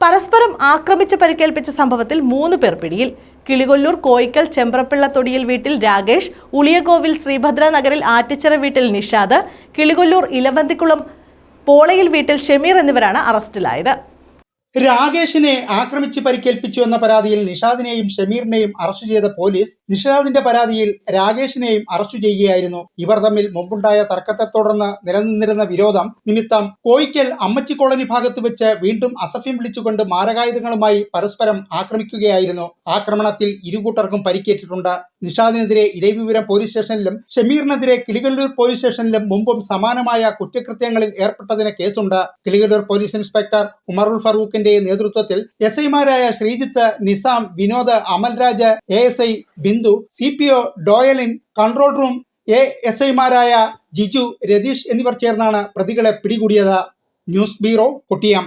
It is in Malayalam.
പരസ്പരം ആക്രമിച്ച് പരിക്കേൽപ്പിച്ച സംഭവത്തിൽ മൂന്ന് പേർ പിടിയിൽ. കിളികൊല്ലൂർ കോയിക്കൽ ചെമ്പ്രപ്പിള്ള തൊടിയിൽ വീട്ടിൽ രാകേഷ് ഉളിയകോവിൽ ശ്രീഭദ്ര നഗറിൽ ആറ്റിച്ചിറ വീട്ടിൽ നിഷാദ് കിളികൊല്ലൂർ ഇലവന്തിക്കുളം പോളയിൽ വീട്ടിൽ ഷമീർ എന്നിവരാണ് അറസ്റ്റിലായത്. രാകേഷിനെ ആക്രമിച്ച് പരിക്കേൽപ്പിച്ചു എന്ന പരാതിയിൽ നിഷാദിനെയും ഷമീറിനെയും അറസ്റ്റ് ചെയ്ത പോലീസ് നിഷാദിന്റെ പരാതിയിൽ രാകേഷിനെയും അറസ്റ്റ് ചെയ്യുകയായിരുന്നു. ഇവർ തമ്മിൽ മുമ്പുണ്ടായ തർക്കത്തെ തുടർന്ന് നിലനിന്നിരുന്ന വിരോധം നിമിത്തം കോയിക്കൽ അമ്മച്ചി കോളനി ഭാഗത്ത് വെച്ച് വീണ്ടും അസഫ്യം വിളിച്ചുകൊണ്ട് മാരകായുധങ്ങളുമായി പരസ്പരം ആക്രമിക്കുകയായിരുന്നു. ആക്രമണത്തിൽ ഇരുകൂട്ടർക്കും പരിക്കേറ്റിട്ടുണ്ട്. നിഷാദിനെതിരെ ഇരവിപുരം പോലീസ് സ്റ്റേഷനിലും ഷമീറിനെതിരെ കിളികല്ലൂർ പോലീസ് സ്റ്റേഷനിലും മുമ്പും സമാനമായ കുറ്റകൃത്യങ്ങളിൽ ഏർപ്പെട്ടതിന് കേസുണ്ട്. കിളികല്ലൂർ പോലീസ് ഇൻസ്പെക്ടർ ഉമറുൽ ഫറൂഖിന്റെ നേതൃത്വത്തിൽ എസ് ഐമാരായ Sreejith Nizam Vinod Amalraj A S I Bindu C P O Doyalin control room A S ഐമാരായ ജിജു രതീഷ് എന്നിവർ ചേർന്നാണ് പ്രതികളെ പിടികൂടിയത്. News bureau Kottiyam.